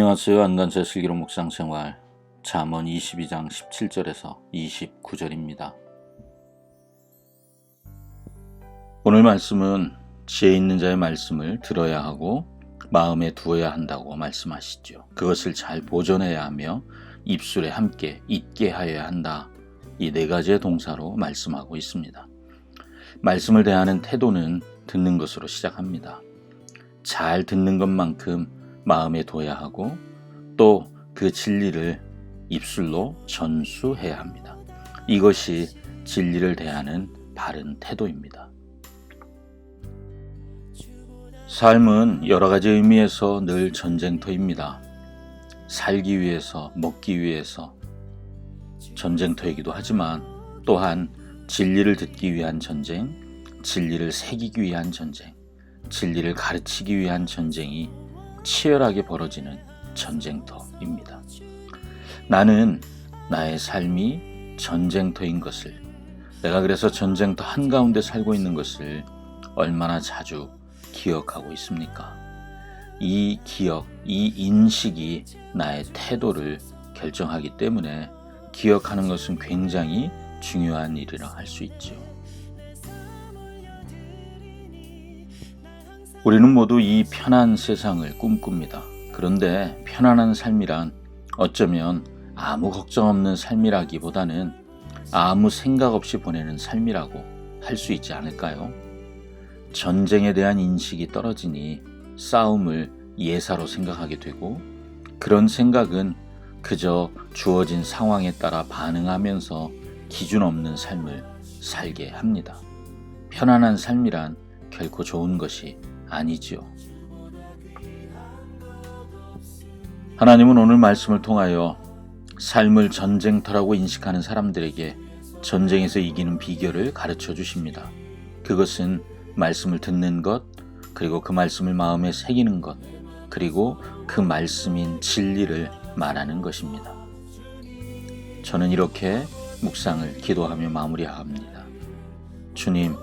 안녕하세요. 안간자 슬기로 묵상 생활 잠언 22장 17절에서 29절입니다. 오늘 말씀은 지혜 있는 자의 말씀을 들어야 하고 마음에 두어야 한다고 말씀하시죠. 그것을 잘 보존해야 하며 입술에 함께 잊게 하여야 한다. 이 네 가지의 동사로 말씀하고 있습니다. 말씀을 대하는 태도는 듣는 것으로 시작합니다. 잘 듣는 것만큼 마음에 둬야 하고 또 그 진리를 입술로 전수해야 합니다. 이것이 진리를 대하는 바른 태도입니다. 삶은 여러 가지 의미에서 늘 전쟁터입니다. 살기 위해서, 먹기 위해서 전쟁터이기도 하지만 또한 진리를 듣기 위한 전쟁, 진리를 새기기 위한 전쟁, 진리를 가르치기 위한 전쟁이 치열하게 벌어지는 전쟁터입니다. 나는 나의 삶이 전쟁터인 것을, 내가 그래서 전쟁터 한가운데 살고 있는 것을 얼마나 자주 기억하고 있습니까? 이 기억, 이 인식이 나의 태도를 결정하기 때문에 기억하는 것은 굉장히 중요한 일이라 할 수 있지 우리는 모두 이 편한 세상을 꿈꿉니다. 그런데 편안한 삶이란 어쩌면 아무 걱정 없는 삶이라기보다는 아무 생각 없이 보내는 삶이라고 할 수 있지 않을까요? 전쟁에 대한 인식이 떨어지니 싸움을 예사로 생각하게 되고 그런 생각은 그저 주어진 상황에 따라 반응하면서 기준 없는 삶을 살게 합니다. 편안한 삶이란 결코 좋은 것이 아니지요. 하나님은 오늘 말씀을 통하여 삶을 전쟁터라고 인식하는 사람들에게 전쟁에서 이기는 비결을 가르쳐 주십니다. 그것은 말씀을 듣는 것, 그리고 그 말씀을 마음에 새기는 것, 그리고 그 말씀인 진리를 말하는 것입니다. 저는 이렇게 묵상을 기도하며 마무리합니다. 주님,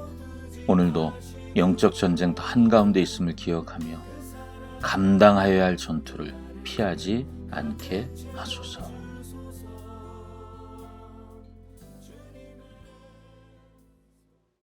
오늘도 영적 전쟁터 한가운데 있음을 기억하며 감당하여야 할 전투를 피하지 않게 하소서.